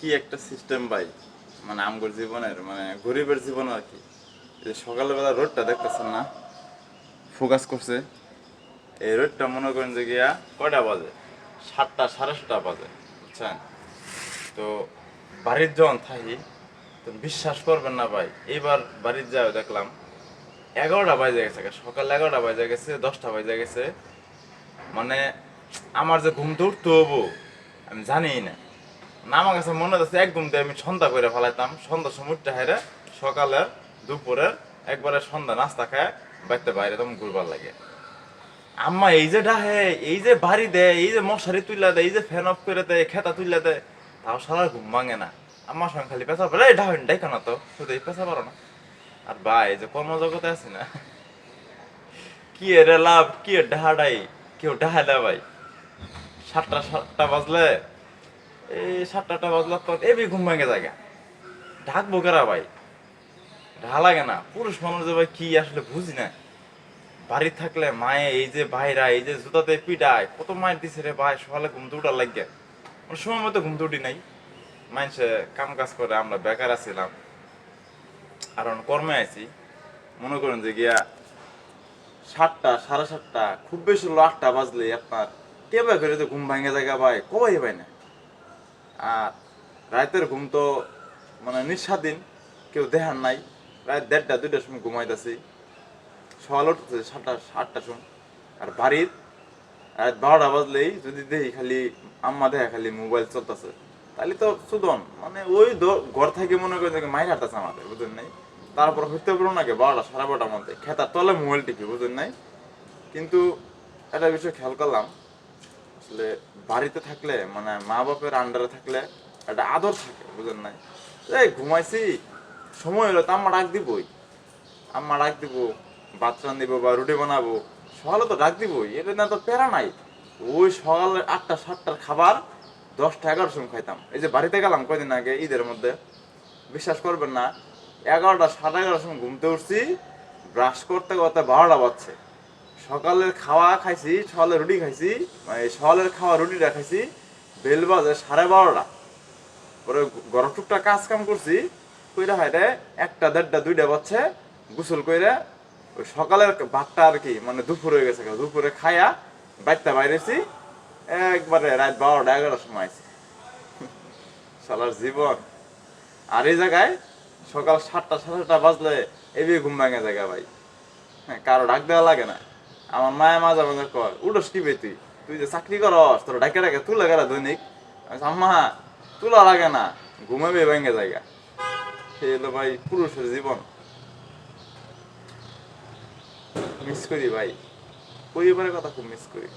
কি একটা সিস্টেম ভাই? মানে আমগর জীবনের মানে গরিবের জীবন আর কি। যে সকালবেলা রোডটা দেখতেছেন না? ফোকাস করছে। এই রোডটা মনে করেন যে গিয়া কয়টা বাজে? সাতটা, সাড়ে সাতটা বাজে, বুঝছেন? তো বাড়ির যখন থাকি, তো বিশ্বাস করবেন না ভাই, এইবার বাড়ির যাও দেখলাম, এগারোটা বাজে গেছে সকাল এগারোটা বাজে গেছে, দশটা বাজে গেছে। মানে আমার যে ঘুম তো হব, আমি জানি না না। আমার কাছে মনে হচ্ছে একদম দিয়ে আমি সন্ধ্যা করে ফেলাইতাম। সন্ধ্যা উঠতে হাইরে সকালে দুপুরে একবারে সন্ধ্যা নাস্তা খায় বাড়িতে বাইরে তখন ঘুরবার লাগে। আম্মা, এই যে ডাহে, এই যে বাড়ি দেয় এই যে মশারি তুইলা দেয় এই যে ফ্যান অফ করে দেয় খেতা তুইলা দেয় তাও সারা ঘুম ভাঙে না। আমার সঙ্গে খালি পেশা পড়ে। এই ডাহেন, ডাইকা না তো, শুধু এই পেশা পারো না। আর ভাই, এই যে কর্মজগতে আছি না, কি এর লাভ, কি ডাহাডাই, কেউ ডাহা দেয় ভাই। সাতটা সাতটা বাজলে এই সাতটা বাজলে তো এবি ঘুম ভাঙে জায়গা ঢাকবো কেরা ভাই? ঢা লাগে না। পুরুষ মানুষ ভাই কি আসলে বুঝি না। বাড়ি থাকলে মায়ে এই যে ভাইরা, এই যে জুতাতে পিটায়, কত মায়ের দিছে রে ভাই? সকালে ঘুম তো উঠার লাগে সময় মতো ঘুম তো উঠি নাই। মানুষে কাম কাজ করে আমরা বেকার আছিলাম। আর কর্মে আছি মনে করেন যে গিয়া সাতটা, সাড়ে সাতটা, খুব বেশি হলো আটটা বাজলে আপনার। কেবা করে তো ঘুম ভাঙে জায়গা ভাই? কবাই ভাই না। আর রাতের ঘুম তো মানে নিঃস্বাধীন, কেউ দেখার নাই। রাত দেড়টা, দুইটার সময় ঘুমাইতেছি। সকাল উঠতেছে সাতটা, আটটার সময়। আর বাড়ির রাত বারোটা বাজলেই যদি দেখি খালি আম্মা দেখা খালি মোবাইল চলতেছে, তাহলে তো সুদন মানে ওই ঘর থেকে মনে করেন যে মাইর হাঁটাছে আমাদের বুঝলেন নাই? তারপর হইতে পারব নাকি বারোটা, সাড়ে বারোটার মধ্যে। খেতার তলে মোবাইল টিপি বুঝলেন নাই? কিন্তু একটা বিষয় খেয়াল করলাম আসলে বাড়িতে থাকলে মানে মা বাপের আন্ডারে থাকলে একটা আদর থাকে বুঝলেন নাই? এই ঘুমাইছি, সময় হলো তো আম্মা ডাক দিবই। আম্মা ডাক দিব, ভাত দিব বা রুটি বানাবো, সকালে তো ডাক দিবই, এটা না তো প্যারা নাই। ওই সকালে আটটা, সাতটার খাবার, দশটা, এগারোটার সময় খাইতাম। এই যে বাড়িতে গেলাম কয়দিন আগে, ঈদের মধ্যে, বিশ্বাস করবেন না, এগারোটা, সাড়ে এগারোটার সময় ঘুমতে উঠছি ব্রাশ করতে করতে বারোটা বাজছে। সকালের খাওয়া খাইছি সকালে রুটি খাইছি মানে সকালের খাওয়া রুটিটা খাইছি, বেল বাজে সাড়ে বারোটা। পরে গরম টুকটা কাজ কাম করছি, কইরা হাইরে একটা, দেড়টা, দুইটা বাজছে, গোসল কইরা ওই সকালের ভাতটা আর কি মানে দুপুর হয়ে গেছে দুপুরে খায়া বাইরটা বাইরেছি, একবারে রাত বারোটা, এগারোটার সময় আইছি। সালার জীবন। আর এই জায়গায় সকাল সাতটা, সাড়ে সাতটা বাজলে এবি ঘুম ভাঙে জায়গা ভাই। হ্যাঁ কারও ডাক দেওয়া লাগে না। আমার মায়া মাঝে মাঝে কর, উঠোস কি বে তুই। তুই যে চাকরি করস, তোর ডাকে ডাকে তুলে গেলা দৈনিক। আম্মা, তুলা লাগে না, ঘুমাবে ভেঙে জায়গা। সেই হলো ভাই পুরুষের জীবন। মিস করি ভাই। পরিবারের কথা খুব মিস করি।